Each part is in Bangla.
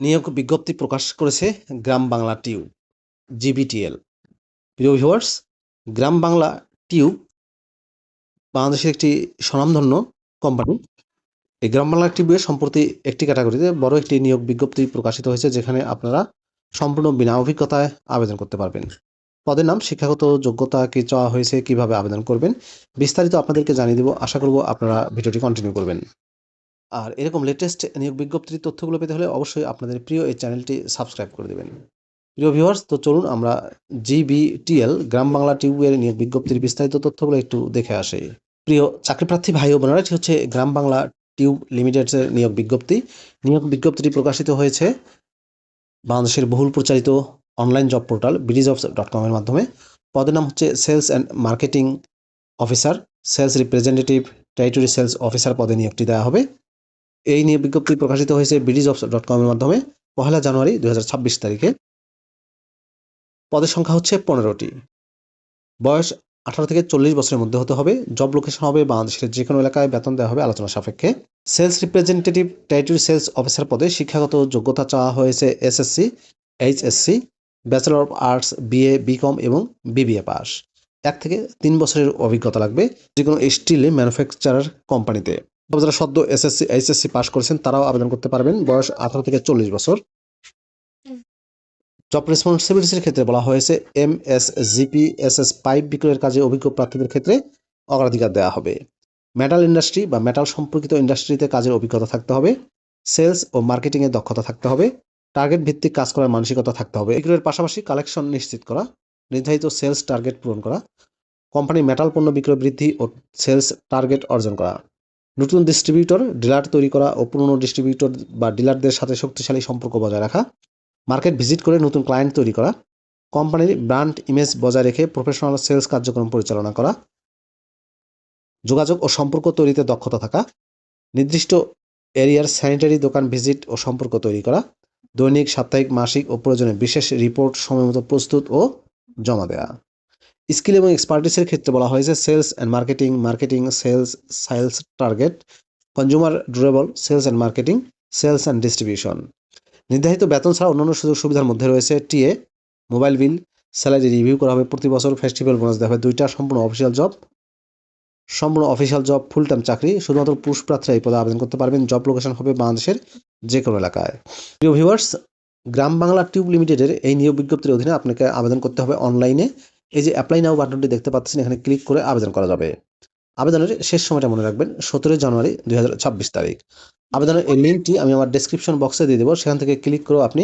নিয়োগ বিজ্ঞপ্তি প্রকাশ করেছে গ্রাম বাংলা টিউব জিবিটিএল। প্রিয় ভিউয়ার্স গ্রাম বাংলা টিউব বাংলাদেশের একটি স্বনামধন্য কোম্পানি এই গ্রাম বাংলা টিউবের সম্প্রতি একটি ক্যাটাগরিতে বড় একটি নিয়োগ বিজ্ঞপ্তি প্রকাশিত হয়েছে, যেখানে আপনারা সম্পূর্ণ বিনা অভিজ্ঞতায় আবেদন করতে পারবেন। পদের নাম, শিক্ষাগত যোগ্যতা কি চাওয়া হয়েছে, কীভাবে আবেদন করবেন, বিস্তারিত আপনাদেরকে জানিয়ে দেবো। আশা করব আপনারা ভিডিওটি কন্টিনিউ করবেন। আর এরকম লেটেস্ট নিয়োগ বিজ্ঞপ্তির তথ্যগুলো পেতে হলে অবশ্যই আপনাদের প্রিয় এই চ্যানেলটি সাবস্ক্রাইব করে দেবেন। প্রিয় ভিউয়ার্স তো চলুন আমরা জিবিটিএল গ্রাম বাংলা টিউবের নিয়োগ বিজ্ঞপ্তির বিস্তারিত তথ্যগুলো একটু দেখে আসি। প্রিয় চাকরিপ্রার্থী ভাই ও বোনেরা, এটি হচ্ছে গ্রাম বাংলা টিউব লিমিটেডের নিয়োগ বিজ্ঞপ্তি। নিয়োগ বিজ্ঞপ্তিটি প্রকাশিত হয়েছে বাংলাদেশের বহুল প্রচারিত online job portal BD jobs dot কমের মাধ্যমে। পদের নাম হচ্ছে sales and marketing officer sales representative territory sales officer পদে নিয়োগটি দেওয়া হবে। এই নিয়ে বিজ্ঞপ্তি প্রকাশিত হয়েছে বিডি অফ ডট কমের মাধ্যমে পহেলা জানুয়ারি দুই হাজার ছাব্বিশ তারিখে। পদের সংখ্যা হচ্ছে পনেরোটি। বয়স আঠারো থেকে চল্লিশ বছরের মধ্যে হতে হবে। জব লোকেশন হবে বাংলাদেশের যে কোনো এলাকায় বেতন দেওয়া হবে আলোচনা সাপেক্ষে। Sales representative territory sales officer পদে শিক্ষাগত যোগ্যতা চাওয়া হয়েছে SSC HSC bachelor of arts BA BCom এবং বিবিএ পাস। এক থেকে তিন বছরের অভিজ্ঞতা লাগবে যে কোনো স্টিল ম্যানুফ্যাকচারার কোম্পানিতে। যারা সদ্য এসএসসি এইচএসসি পাস করেছেন তারাও আবেদন করতে পারবেন। বয়স আঠারো থেকে চল্লিশ বছর। জব রেসপন্সিবিলিটিসের ক্ষেত্রে বলা হয়েছে M S GP S S pipe বিক্রয়ের কাজে অভিজ্ঞ প্রার্থীদের ক্ষেত্রে অগ্রাধিকার দেওয়া হবে। মেটাল ইন্ডাস্ট্রি বা মেটাল সম্পর্কিত ইন্ডাস্ট্রিতে কাজের অভিজ্ঞতা থাকতে হবে। সেলস ও মার্কেটিংয়ে দক্ষতা থাকতে হবে। টার্গেট ভিত্তিক কাজ করার মানসিকতা থাকতে হবে। বিক্রয়ের পাশাপাশি কালেকশন নিশ্চিত করা নির্ধারিত সেলস টার্গেট পূরণ করা কোম্পানি মেটাল পণ্য বিক্রয় বৃদ্ধি ও সেলস টার্গেট অর্জন করা। নতুন ডিস্ট্রিবিউটর ডিলার তৈরি করা ও পুরনো ডিস্ট্রিবিউটর বা ডিলারদের সাথে শক্তিশালী সম্পর্ক বজায় রাখা মার্কেট ভিজিট করে নতুন ক্লায়েন্ট তৈরি করা কোম্পানির ব্র্যান্ড ইমেজ বজায় রেখে প্রফেশনাল সেলস কার্যক্রম পরিচালনা করা, যোগাযোগ ও সম্পর্ক তৈরিতে দক্ষতা থাকা, নির্দিষ্ট এরিয়ার স্যানিটারি দোকান ভিজিট ও সম্পর্ক তৈরি করা, দৈনিক, সাপ্তাহিক, মাসিক ও প্রয়োজনে বিশেষ রিপোর্ট সময়মতো প্রস্তুত ও জমা দেওয়া স্কিল এবং এক্সপার্টিসের ক্ষেত্রে বলা হয়েছে sales and marketing marketing sales sales target consumer durable sales and marketing sales and distribution নির্ধারিত বেতন ছাড়া অন্যান্য সুযোগ সুবিধার মধ্যে রয়েছে TA mobile bill salary review করা হবে প্রতি বছর ফেস্টিভ্যাল বোনাস দেওয়া হবে, দুইটা সম্পূর্ণ অফিসিয়াল জব সম্পূর্ণ অফিসিয়াল জব ফুল টাইম চাকরি, শুধুমাত্র পুরুষ প্রার্থীরা এই পদে আবেদন করতে পারবেন জব লোকেশন হবে বাংলাদেশের যে কোনো এলাকায়। প্রিয় ভিউয়ার্স গ্রাম বাংলা টিউব লিমিটেডের এই নিয়োগ বিজ্ঞপ্তির অধীনে আপনাকে আবেদন করতে হবে অনলাইনে এই যে অ্যাপ্লাই নাও বাটনটি দেখতে পাচ্ছেন, এখানে ক্লিক করে আবেদন করা যাবে। আবেদনের শেষ সময়টা মনে রাখবেন, সতেরোই জানুয়ারি দুই হাজার ছাব্বিশ তারিখ। আবেদনের এই লিঙ্কটি আমি আমার ডিসক্রিপশন বক্সে দিয়ে দেবো, সেখান থেকে ক্লিক করেও আপনি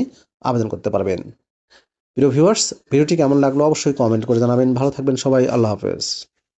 আবেদন করতে পারবেন। প্রিয় ভিউয়ার্স ভিডিওটি কেমন লাগল অবশ্যই কমেন্ট করে জানাবেন। ভালো থাকবেন সবাই, আল্লাহ হাফেজ।